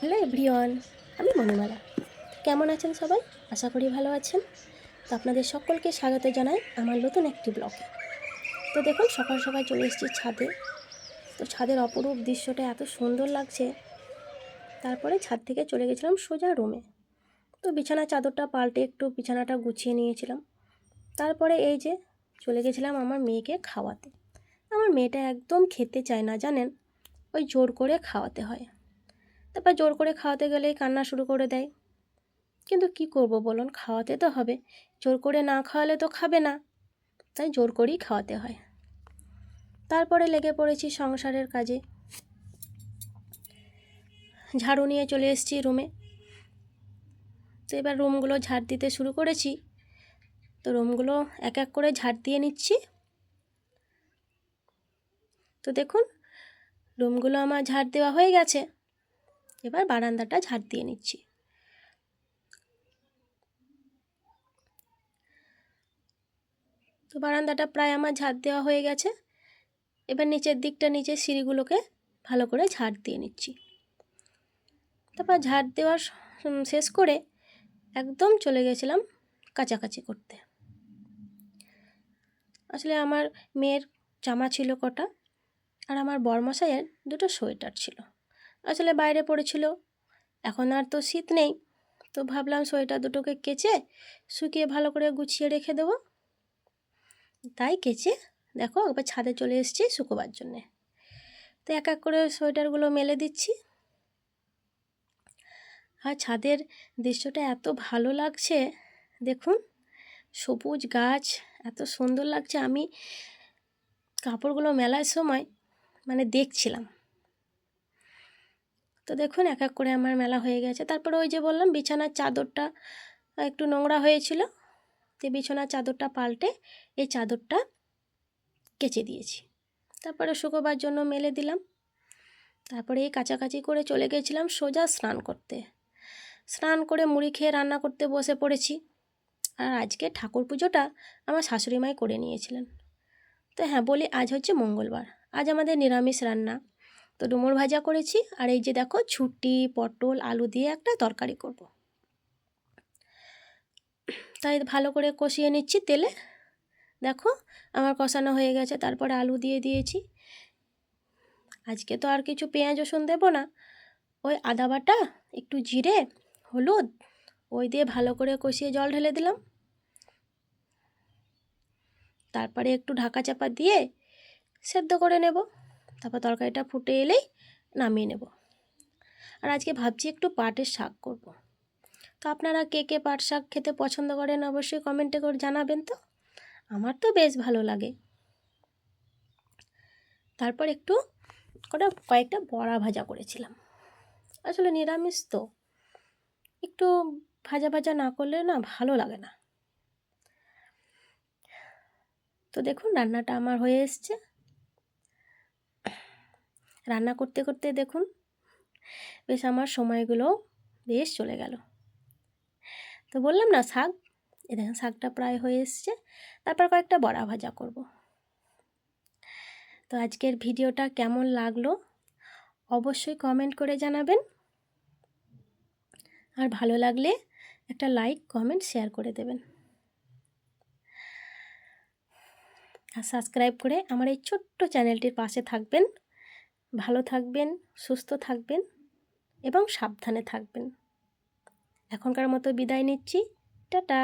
Hello everyone, আমি মণিমালা। কেমন আছেন সবাই? আশা করি ভালো আছেন। তো আপনাদের সকলকে স্বাগত জানাই আমার নতুন একটি ব্লগে। তো দেখুন, সকাল সকাল চলে এসেছি ছাদে। তো ছাদের অপরূপ দৃশ্যটা এত সুন্দর লাগছে। তারপরে ছাদ থেকে চলে গেছিলাম সোজা রুমে। তো বিছানা চাদরটা পাল্টে একটু বিছানাটা গুছিয়ে নিয়েছিলাম। তারপরে এই যে চলে গেছিলাম আমার মেয়েকে খাওয়াতে। আমার মেয়েটা একদম খেতে চায় না, জানেন? ওই জোর করে খাওয়াতে হয়। তারপর জোর করে খাওয়াতে গেলেই কান্না শুরু করে দেয়। কিন্তু কি করব বলুন, খাওয়াতে তো হবে। জোর করে না খাওয়ালে তো খাবে না। তাই জোর করেই খাওয়াতে হয়। তারপরে লেগে পড়েছি সংসারের কাজে। ঝাড়ু নিয়ে চলে এসেছি রুমে। তো এবার রুমগুলো ঝাড় দিতে শুরু করেছি। তো রুমগুলো এক এক করে ঝাড় দিয়ে নিচ্ছি। তো দেখুন, রুমগুলো আমার ঝাড় দেওয়া হয়ে গেছে। এবার বারান্দাটা ঝাড় দিয়ে নিচ্ছি। তো বারান্দাটা প্রায় আমার ঝাড় দেওয়া হয়ে গেছে। এবার নিচের দিকটা, নিচের সিঁড়িগুলোকে ভালো করে ঝাড় দিয়ে নিচ্ছি। তারপর ঝাড় দেওয়া স- শেষ করে একদম চলে গেছিলাম কাচাকাচি করতে। আসলে আমার মেয়ের জামা ছিল কটা আর আমার বরমশাইয়ের দুটো সোয়েটার ছিল। আসলে বাইরে পড়েছিল। এখন আর তো শীত নেই। তো ভাবলাম সোয়েটার দুটোকে কেচে শুকিয়ে ভালো করে গুছিয়ে রেখে দেবো। তাই কেচে দেখো একবার ছাদে চলে এসেছি শুকোবার জন্যে। তো এক এক করে সোয়েটারগুলো মেলে দিচ্ছি। আর ছাদের দৃশ্যটা এত ভালো লাগছে, দেখুন। সবুজ গাছ, এত সুন্দর লাগছে। আমি কাপড়গুলো মেলার সময় মানে দেখছিলাম। তো দেখুন, এক এক করে আমার মেলা হয়ে গেছে। তারপরে ওই যে বললাম, বিছানার চাদরটা একটু নোংরা হয়েছিল। তো বিছানার চাদরটা পাল্টে এই চাদরটা কেচে দিয়েছি। তারপরে শুকোবার জন্য মেলে দিলাম। তারপরে এই কাছাকাছি করে চলে গেছিলাম সোজা স্নান করতে। স্নান করে মুড়ি খেয়ে রান্না করতে বসে পড়েছি। আর আজকে ঠাকুর পুজোটা আমার শাশুড়ি মাই করে নিয়েছিলেন। তো হ্যাঁ বলি আজ হচ্ছে মঙ্গলবার। আজ আমাদের নিরামিষ রান্না। তো ডুমুর ভাজা করেছি। আর এই যে দেখো, ছুটি, পটল, আলু দিয়ে একটা তরকারি করব। তাই ভালো করে কষিয়ে নিচ্ছি তেলে। দেখো, আমার কষানো হয়ে গেছে, তারপরে আলু দিয়ে দিয়েছি। আজকে তো আর কিছু পেঁয়াজ, রসুন দেবো না। ওই আদা বাটা, একটু জিরে, হলুদ, ওই দিয়ে ভালো করে কষিয়ে জল ঢেলে দিলাম। তারপরে একটু ঢাকা চাপা দিয়ে সেদ্ধ করে নেব। তারপর তরকারিটা ফুটে এলেই নামিয়ে নেব। আর আজকে ভাবছি একটু পাটের শাক করব। তো আপনারা কে কে পাট শাক খেতে পছন্দ করেন অবশ্যই কমেন্টে করে জানাবেন তো। আমার তো বেশ ভালো লাগে। তারপর একটু কটা, কয়েকটা বড়া ভাজা করেছিলাম। আসলে নিরামিষ তো। একটু ভাজা ভাজা না করলে না ভালো লাগে না। তো দেখুন, রান্নাটা আমার হয়ে এসছে। রান্না করতে করতে দেখুন, বেশ আমার সময়গুলো বেশ চলে গেল। তো বললাম না শাক, এ দেখেন শাকটা প্রায় হয়ে এসছে, তারপর কয়েকটা বড়া ভাজা করব। তো আজকের ভিডিওটা কেমন লাগল অবশ্যই কমেন্ট করে জানাবেন। আর ভালো লাগলে একটা লাইক, কমেন্ট, শেয়ার করে দেবেন। আর সাবস্ক্রাইব করে আমার এই ছোট্ট চ্যানেলটির পাশে থাকবেন। ভালো থাকবেন সুস্থ থাকবেন এবং সাবধানে থাকবেন। এখনকার মতো বিদায় নিচ্ছি। টাটা!